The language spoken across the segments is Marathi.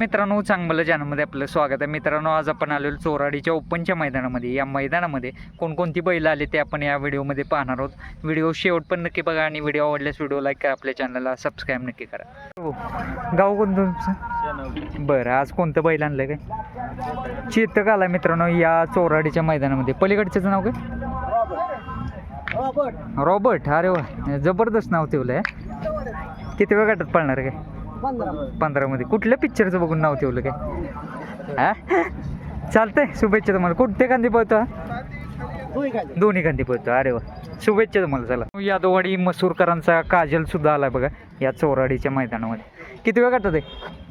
मित्रांनो चांगलं चॅनलमध्ये आपलं स्वागत आहे. मित्रांनो आज आपण आलेलो चोराडीच्या ओपनच्या मैदानामध्ये. या मैदानामध्ये कोणकोणती बैल आले ते आपण या व्हिडिओमध्ये पाहणार आहोत. व्हिडिओ शेवट पण नक्की बघा आणि व्हिडिओ आवडल्यास व्हिडिओ लाईक करा आपल्या चॅनलला सबस्क्राईब नक्की करा. गाव कोणतं तुमचं? बरं आज कोणतं बैल आणलं काय? चेतक आला मित्रांनो या चोराडीच्या मैदानामध्ये. पलीकडच्याचं नाव काय? रॉबर्ट. अरे वा जबरदस्त नाव ठेवलं आहे किती वेळ गटात पळणार आहे काय? पंधरामध्ये. कुठल्या पिक्चरचं बघून नाव ठेवलं काय? हा? चालतंय शुभेच्छा तुम्हाला. कुठते कांदी पळतो? दोन्ही कांदी. पळतो. अरे वा. शुभेच्छा तुम्हाला चला. यादववाडी मसूरकरांचा काजल सुद्धा आला बघा या चोराडीच्या मैदानामध्ये. किती वेळ गटात आहे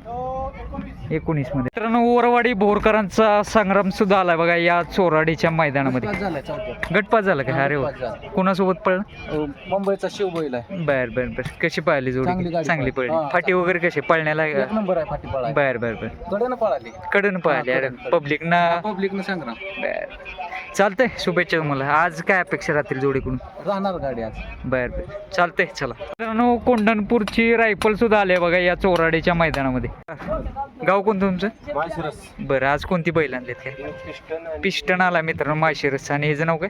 एकोणीसमध्ये. मित्रांनो ओरवाडी बोरकरांचा संग्राम सुद्धा आलाय बघा या चोराडीच्या मैदानामध्ये. गटपास झाला का? अरे वा. कोणासोबत पळलं? मुंबईचा शिव बैल आहे. बर बर बर. कशी चांगली जोडी? गाडी चांगली पळाली. पळली. हा, फाटी वगैरे कशी? पळण्याला एक नंबर आहे फाटी पळा बर बर बर. कडे पळाली. कडून पळाली. अरे पब्लिक ना पब्लिक न संग्राम. बर. चालतंय शुभेच्छा तुम्हाला. आज काय अपेक्षा राहतील जोडीकडून? राहणार गाडी आज. बर बर. चालतंय चला. मित्रांनो कोंढणपूरची रायफल सुद्धा आली आहे बघा या चोराडीच्या मैदानामध्ये. गाव कोणतं तुमचं? माळशिरस. बरं आज कोणती बैल आणलेत काय? पिस्टन आला मित्रांनो माशिरस आणि ह्याचं नाव काय?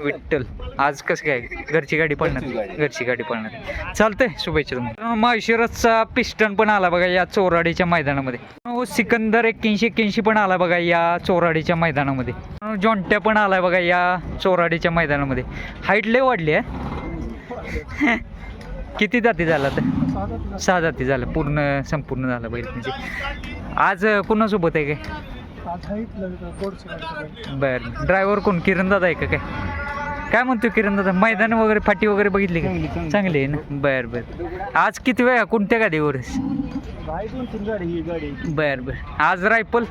विठ्ठल. आज कसं काय? घरची गाडी पळणार. घरची गाडी. पळणार. चालतंय शुभेच्छा तुम्हाला. माशिरसचा पिस्टन पण आला बघा या चोराडीच्या मैदानामध्ये. हो, सिकंदर एक्क्याऐंशी एक्क्याऐंशी पण आला बघा या चोराडीच्या मैदानामध्ये. जॉन्ट्या पण आलाय बघा या चोराडीच्या मैदानामध्ये. हाईट लय वाढली आहे. किती जाती झाला तर? सहा जाती झालं. पूर्ण संपूर्ण झालं बैल म्हणजे. आज कुणासोबत आहे काय? बर. ड्रायव्हर कोण? किरण दादा आहे का काय? काय म्हणतो किरण दादा मैदान वगैरे फाटी वगैरे बघितली का? चांगली आहे ना? बर बर. आज किती वेळा कोणत्या गाडीवर बर बर. आज रायफल?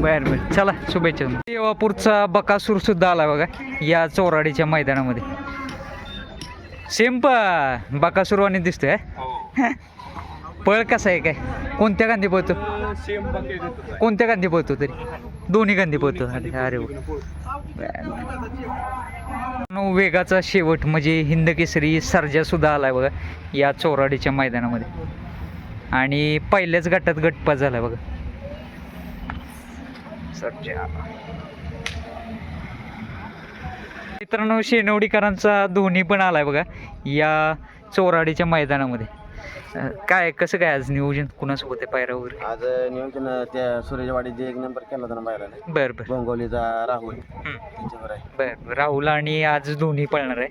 बर बर. चला शुभेच्छा. देवापूरचा बकासूर सुद्धा आला बघा या चोराडीच्या मैदानामध्ये. सेम प बकासूरवाणी दिसतोय हा? पळ कसा आहे काय? कोणत्या गांधी पळतो? कोणत्या गांधी पळतो तरी? दोन्ही गांधी पळतो. अरे वेगाचा शेवट म्हणजे हिंद केसरी सर्जा सुद्धा आलाय बघा या चोराडीच्या मैदानामध्ये. आणि पहिल्याच गटात गटपास झाला बघा. सर्जा मित्रांनो शेनवडीकरांचा धोनी पण आलाय बघा या चोराडीच्या मैदानामध्ये. काय कसं काय आज नियोजन कुणासोबत आहे पायरा वगैरे? आज नियोजन त्या सूर्यवाडीचे एक नंबर केला होता ना बाहेर बरं बरं. बोंगवलीचा राहुल. त्यांच्यावर आहे. बरं बरं. राहुल आणि आज धोनी पळणार आहे.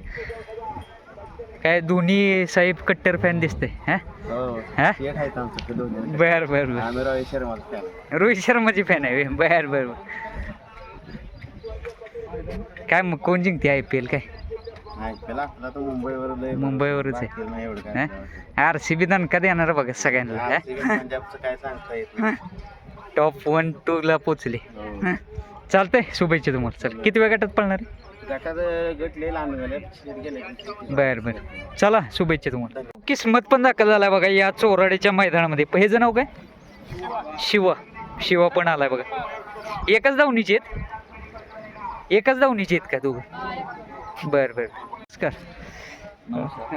काय धोनी साहेब कट्टर फॅन दिसते हा हो हा? दोन बर बर बर रोहित fan. रोहित शर्माची फॅन आहे? बर बर बर काय मग कोण जिंकते आय पी एल काय मुंबईवरच आहे. आर सी बी दणका देणार बघा सगळ्यांना. टॉप वन टू ला पोचले. हं. चालतंय शुभेच्छा तुम्हाला. चल किती वेळ गटात पळणार आहे? बर बर. चला शुभेच्छा तुम्हाला. किस्मत पण दाखल झाला बघा या चोराडीच्या मैदानामध्ये. ह्याचं नाव काय? शिवा. शिवा पण आलाय बघा. एकाच धावणीचे आहेत? एकाच धावणीचे आहेत का दोघं? बर बर. नमस्कार.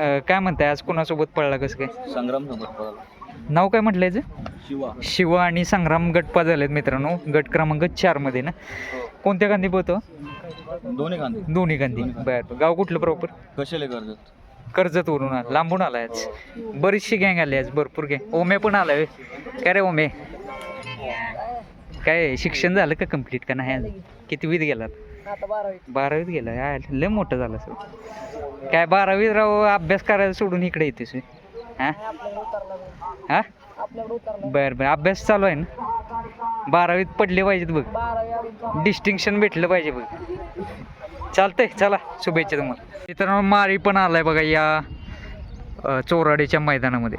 अं, काय म्हणताय? आज कोणासोबत पळला कसं काय? संग्राम सोबत पळाला. नाव काय म्हटलं याचं शिवा. शिवा आणि संग्राम गटपा झालेत मित्रांनो. गट क्रमांक चारमध्ये ना? कोणत्या गांधी पोहतो दोन्ही कांदे दोन्ही गांधी. बर. गाव कुठलं प्रॉपर? कशाला करतात कर्जत वरून आला. लांबून आलाय आज. बरीचशी गँग आली आज भरपूर गँग. ओमे पण आलाय होय. काय रे ओमे? काय शिक्षण झालं का कंप्लीट का नाही अजून? कितवीत गेलात? बारावीत गेला लय मोठं झालं सर काय बारावीत राव अभ्यास करायला सोडून इकडे येतेस होय? हां? हां? बरं बरं. अभ्यास चालू आहे ना? बारावीत पडले पाहिजेत बघ. डिस्टिंक्शन भेटलं पाहिजे बघ. चालतंय चला. शुभेच्छा तुम्हाला. मित्रांनो मारी पण आलाय बघा या चोराडीच्या मैदानामध्ये.